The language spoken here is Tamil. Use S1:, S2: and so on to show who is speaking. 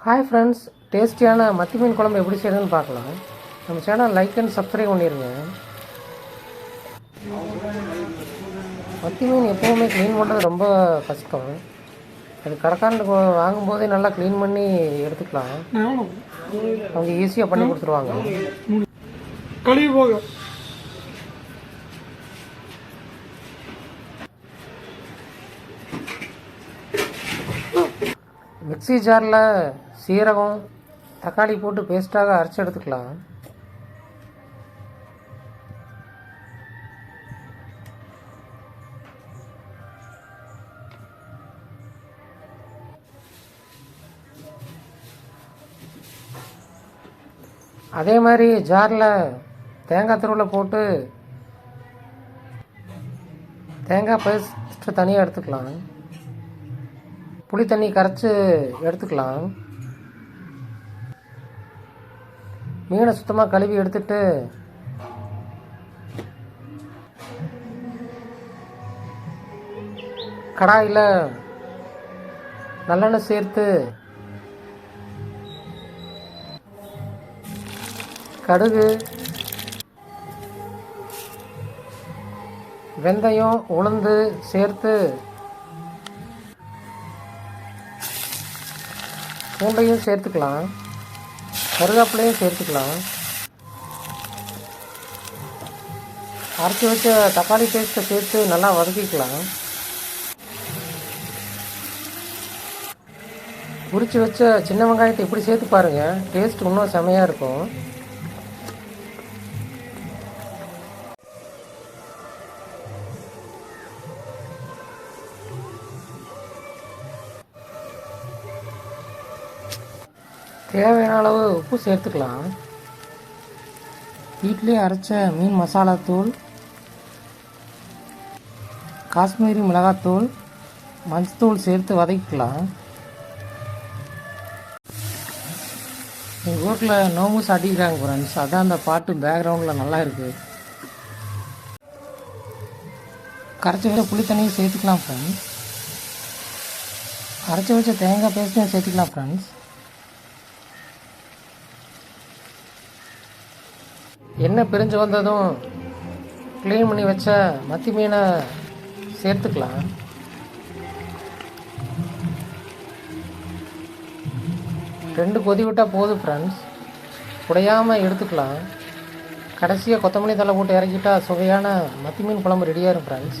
S1: ஹாய் ஃப்ரெண்ட்ஸ் டேஸ்டியான மத்தி மீன் குழம்பு எப்படி செய்யறதுன்னு பார்க்கலாம் நம்ம சேனல் லைக் அண்ட் சப்ஸ்கிரைப் பண்ணிடுங்க மத்தி மீன் எப்போவுமே க்ளீன் பண்ணுறது ரொம்ப கஷ்டம் அது கடைக்காரனுக்கு வாங்கும்போதே நல்லா க்ளீன் பண்ணி எடுத்துக்கலாம் அவங்க ஈஸியாக பண்ணி கொடுத்துருவாங்க
S2: கழுவி போக
S1: மிக்ஸி ஜாரில் சீரகம் தக்காளி போட்டு பேஸ்ட்டாக அரைச்சி எடுத்துக்கலாம். அதே மாதிரி ஜாரில் தேங்காய் திருவில் போட்டு தேங்காய் பேஸ்ட்டு தனியாக எடுத்துக்கலாம். புளி தண்ணி கரைச்சி எடுத்துக்கலாம். மீனை சுத்தமாக கழுவி எடுத்துட்டு. கடாயில் நல்லெண்ணெய் சேர்த்து கடுகு வெந்தயம் உளுந்து சேர்த்து பூண்டையும் சேர்த்துக்கலாம். கருவேப்பிலையும் சேர்த்துக்கலாம். அரைச்சி வச்ச தக்காளி பேஸ்ட்டை சேர்த்து நல்லா வதக்கிக்கலாம். உரிச்சு வச்ச சின்ன வெங்காயத்தை இப்படி சேர்த்து பாருங்கள் டேஸ்ட் இன்னும் செமையாக இருக்கும். தேவையான அளவு உப்பு சேர்த்துக்கலாம். வீட்டிலே அரைச்ச மீன் மசாலா தூள் காஷ்மீரி மிளகாத்தூள் மஞ்சத்தூள் சேர்த்து வதக்கிக்கலாம். எங்கள் ஊரில் நோம்பூஸ் அடிக்கிறாங்க ஃப்ரெண்ட்ஸ் அதான் அந்த பாட்டு பேக்ரவுண்டில் நல்லா இருக்குது கரைச்சி வச்ச புளி தண்ணியும் சேர்த்துக்கலாம் ஃப்ரெண்ட்ஸ் அரைச்சி வச்ச தேங்காய் பேஸ்ட்டையும் சேர்த்துக்கலாம் ஃப்ரெண்ட்ஸ் எண்ணெய் பிரிஞ்சு வந்ததும் க்ளீன் பண்ணி வச்ச மத்தி மீனை சேர்த்துக்கலாம். ரெண்டு கொதி விட்டால் போதும் ஃப்ரெண்ட்ஸ் உடையாமல் எடுத்துக்கலாம். கடைசியாக கொத்தமல்லி தலை போட்டு இறக்கிட்டால் சுவையான மத்தி மீன் குழம்பு ரெடியாகிடும் friends